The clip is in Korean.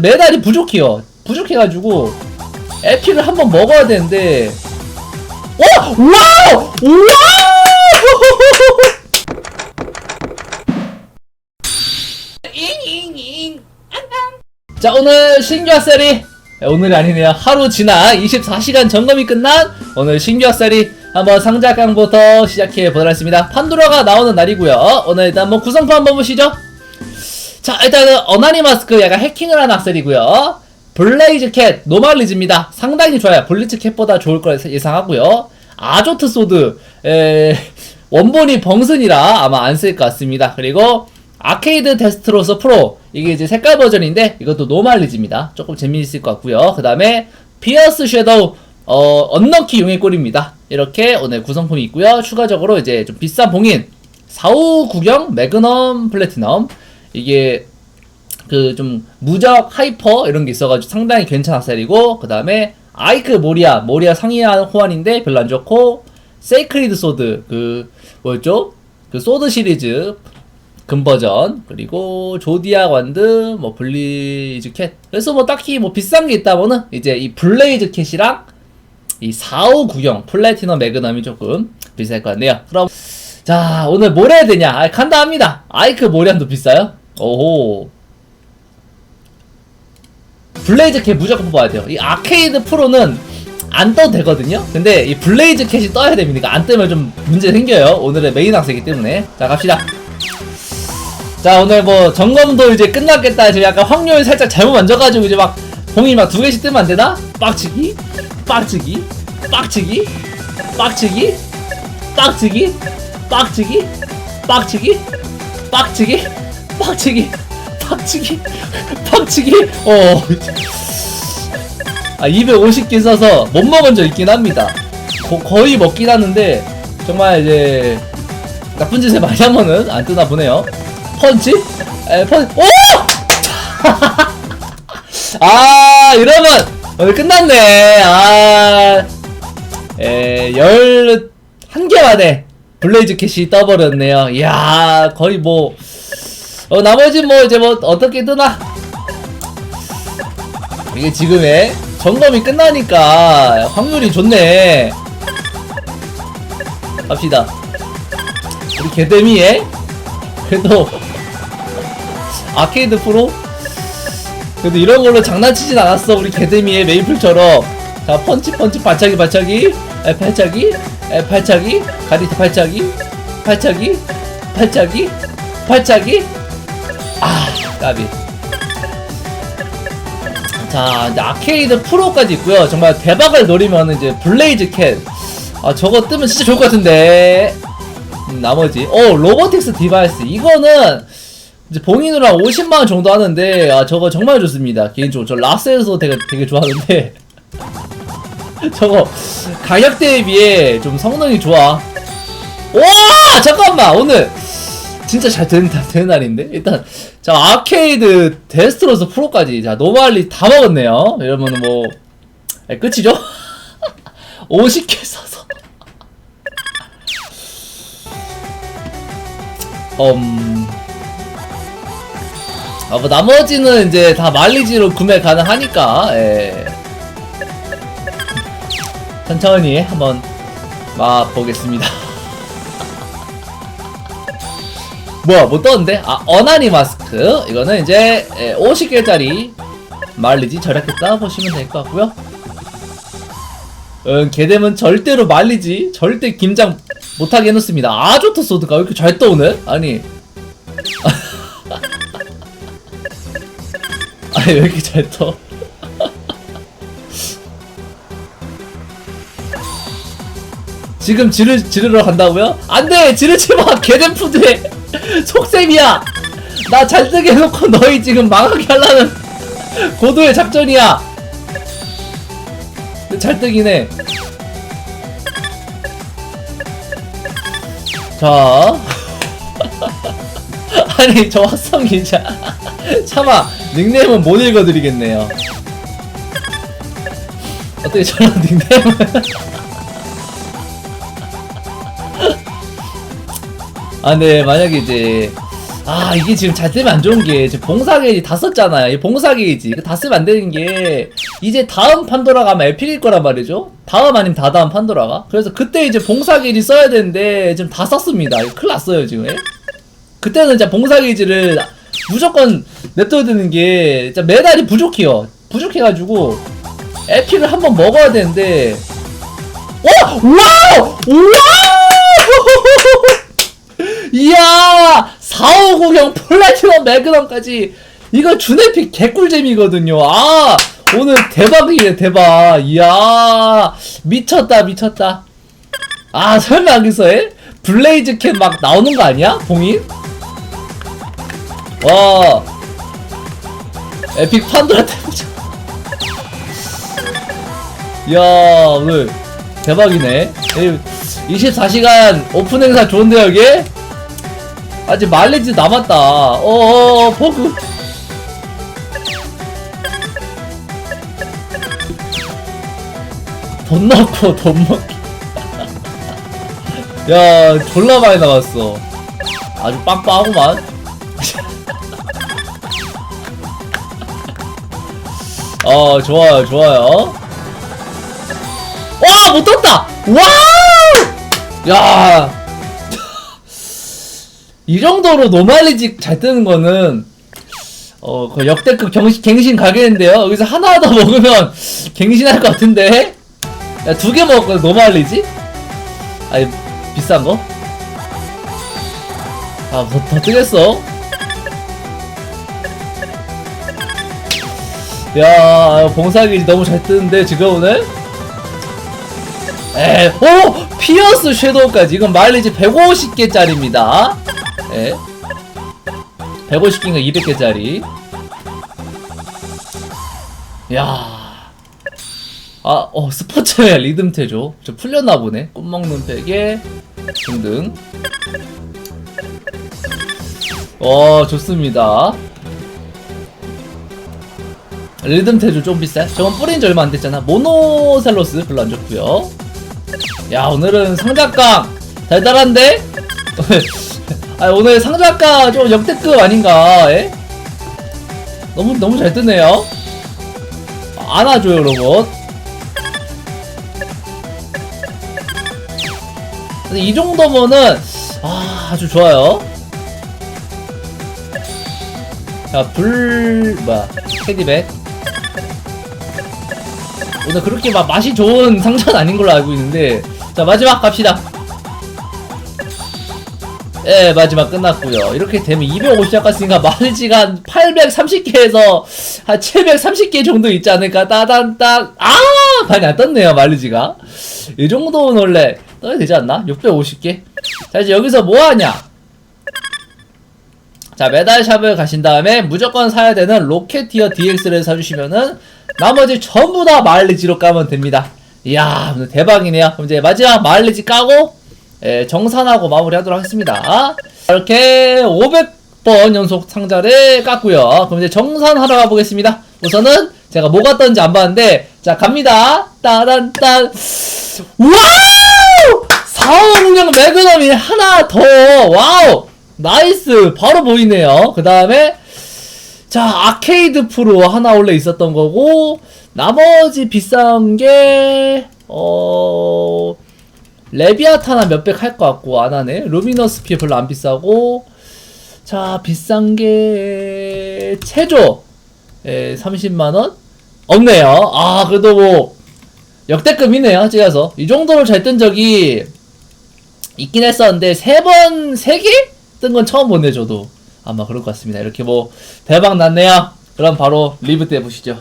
메달이 부족해요. 부족해가지고 에피를 한번 먹어야 되는데 와! 와우! 와우! 자 오늘 신규 학살이 오늘이 아니네요 하루 지나 24시간 점검이 끝난 오늘 신규 학살이 한번 상자깡부터 시작해 보도록 하겠습니다 판도라가 나오는 날이고요 오늘 일단 뭐 구성품 한번 보시죠 자 일단은 어나니 마스크 약간 해킹을 한 악셀이고요. 블레이즈 캣 노말리즈입니다. 상당히 좋아요. 블리츠 캣보다 좋을 걸 예상하고요. 아조트 소드 에, 원본이 벙슨이라 아마 안 쓸 것 같습니다. 그리고 아케이드 데스트로서 프로 이게 이제 색깔 버전인데 이것도 노말리즈입니다. 조금 재미있을 것 같고요. 그 다음에 피어스 섀도우 어, 언럭키 용의 꼴입니다. 이렇게 오늘 구성품이 있고요. 추가적으로 이제 좀 비싼 봉인 4590 매그넘 플래티넘 이게 그 좀 무적 하이퍼 이런 게 있어가지고 상당히 괜찮은 셀이고. 그 다음에 아이크 모리아 모리아 상이한 호환인데 별로 안 좋고 세이크리드 소드 그 뭐였죠? 그 소드 시리즈 금버전. 그리고 조디아 관드 뭐 블리즈 캣. 그래서 뭐 딱히 뭐 비싼 게 있다면은 이제 이 블레이즈 캣이랑 이 4590 플래티넘 매그넘이 조금 비쌀 것 같네요. 그럼 자 오늘 뭘 해야 되냐? 아, 간다 합니다. 아이크 모리안도 비싸요 오호 블레이즈 캣 무조건 뽑아야 돼요. 이 아케이드 프로는 안 떠도 되거든요. 근데 이 블레이즈 캣이 떠야 됩니다. 안 뜨면 좀 문제 생겨요. 오늘의 메인 학생이기 때문에. 자 갑시다. 자 오늘 뭐 점검도 이제 끝났겠다. 지금 약간 확률 살짝 잘못 만져가지고 이제 막 봉이 막 두 개씩 뜨면 안 되나? 빡치기, 빡치기, 빡치기, 빡치기, 빡치기, 빡치기, 빡치기, 빡치기, 빡치기, 빡치기, 빡치기. 어. 아 250개 써서 못 먹은 적 있긴 합니다. 거, 거의 먹긴 하는데 정말 이제 나쁜 짓을 많이 하면은 안 뜨나 보네요. 펀치? 에 펀. 오! 아 이러면 오늘 끝났네. 아. 에, 열, 한개 만에 블레이즈 캣이 떠버렸네요. 이야, 거의 뭐, 어, 나머지 뭐, 이제 뭐, 어떻게 뜨나? 이게 지금의 점검이 끝나니까 확률이 좋네. 갑시다. 우리 개데미에 그래도 아케이드 프로? 그래도 이런 걸로 장난치진 않았어 우리 개데미의 메이플처럼. 자 펀치 펀치 발차기 발차기. 에 발차기. 에 발차기. 가리트 발차기. 발차기. 발차기. 발차기 아 까비. 자 이제 아케이드 프로까지 있고요. 정말 대박을 노리면 이제 블레이즈 캣아 저거 뜨면 진짜 좋을 것 같은데. 음, 나머지. 어 로보틱스 디바이스. 이거는 이제 봉인으로 한 50만원 정도 하는데 아 저거 정말 좋습니다. 개인적으로. 저 라스에서 되게 되게 좋아하는데. 저거 가격 대비에 좀 성능이 좋아. 와 잠깐만. 오늘 진짜 잘 되는, 날- 되는 날인데 일단 자 아케이드 데스트로스 프로까지 자 노말리 다 먹었네요 이러면은 뭐 아, 끝이죠 50개 써서 음. 아, 뭐, 나머지는 이제 다 말리지로 구매 가능하니까, 예. 천천히 한번 맛보겠습니다. 뭐야, 뭐 떴는데? 아, 어나니 마스크. 이거는 이제, 예, 50개짜리 말리지 절약했다 보시면 될 것 같고요 음, 개dem은 절대로 말리지, 절대 김장 못하게 해놓습니다. 아조트 소드가 왜 이렇게 잘 떠오네? 아니. 아니, 왜 이렇게 잘 떠? 지금 지르, 지르러 간다고요? 안 돼! 지르지 마! 개dem푸드에 속셈이야! 나 잘 뜨게 해놓고 너희 지금 망하게 하려는 고도의 작전이야! 근데 잘 뜨긴 해. 자. 아니, 저 화성 기자. 차마, 닉네임은 못 읽어드리겠네요. 어떻게 저런 닉네임을. 아, 네, 만약에 이제, 아 이게 지금 잘 쓰면 안 좋은 게 지금 봉사 게이지 다 썼잖아요 이 봉사 게이지 다 쓰면 안 되는 게 이제 다음 판도라가 아마 에픽일 거란 말이죠 다음 아니면 다다음 판도라가 그래서 그때 이제 봉사 게이지 써야 되는데 지금 다 썼습니다 이거 큰일 났어요 지금 예? 그때는 진짜 봉사 게이지를 무조건 냅둬야 되는 게 진짜 메달이 부족해요 부족해가지고 에픽을 한번 먹어야 되는데 와! 와우! 와우! 이야! 450형 플래티넘 매그넘까지 이거 준에픽 개꿀잼이거든요. 아! 오늘 대박이네, 대박. 이야! 미쳤다, 미쳤다. 아, 설마 여기서 해? 블레이즈 캔막 나오는 거 아니야? 봉인? 와. 에픽 판도라 때보자. 이야, 오늘 대박이네. 24시간 오픈 행사 좋은데 여기? 아직 말레지 남았다. 어어 버그. 돈 넣고 돈 먹기. 야 졸라 많이 남았어. 아주 빵빵하구만. 어 좋아요 좋아요. 와, 못 떴다! 와우! 야. 이 정도로 노말리직 잘 뜨는 거는, 어, 그 역대급 경신, 갱신 가겠는데요? 여기서 하나 더 먹으면 갱신할 것 같은데? 야, 두 개 먹었거든, 노말리지? 아니, 비싼 거? 아, 더, 더 뜨겠어? 야, 봉사기 너무 잘 뜨는데, 지금 오늘? 에, 오! 피어스 섀도우까지. 이건 마일리지 150개짜리입니다. 예. 150개인가 200개짜리. 야 아, 어, 스포츠웨어 리듬테죠. 저 풀렸나 보네. 꿈 먹는 베개 등등. 어, 좋습니다. 리듬테조 좀 비싸. 저건 뿌린 지 얼마 안 됐잖아. 모노셀로스 별로 안 좋고요. 야 오늘은 상작강 달달한데? 아 오늘 상작가 좀 역대급 아닌가? 예? 너무 너무 잘 뜨네요. 안아줘요 로봇. 이 정도면은 아, 아주 좋아요. 자 불 뭐야 캐디백. 오늘 그렇게 막 맛이 좋은 상자는 아닌 걸로 알고 있는데 자 마지막 갑시다 예 마지막 끝났고요. 이렇게 되면 250장 갔으니까 마르지가 한 830개에서 한 730개 정도 있지 않을까? 따단딱 아! 많이 안 떴네요 마르지가. 이 정도는 원래 떠야 되지 않나? 650개? 자 이제 여기서 뭐 하냐? 자 메달샵을 가신 다음에 무조건 사야 되는 로켓티어 DX를 사주시면은 나머지 전부 다 마일리지로 까면 됩니다. 이야 대박이네요. 그럼 이제 마지막 마일리지 까고 예, 정산하고 마무리하도록 하겠습니다. 이렇게 500번 연속 상자를 깠고요. 그럼 이제 정산하러 가보겠습니다. 우선은 제가 뭐가 떴는지 안 봤는데 자 갑니다. 따단딴. 와우! 456 매그넘이 하나 더. 와우! 나이스! 바로 보이네요. 그 다음에 자 아케이드 프로 하나 원래 있었던 거고 나머지 비싼 게 어... 레비아타나 몇백 할 것 같고 안 하네. 루미너스 피 별로 안 비싸고 자 비싼 게 체조. 에 30만 원? 없네요. 아 그래도 뭐 역대급이네요 찍어서. 이 정도로 잘 뜬 적이 있긴 했었는데 세 번 세 개? 뜬 건 처음 보네 저도. 아마 그럴 것 같습니다. 이렇게 뭐 대박 났네요. 그럼 바로 리뷰 때 보시죠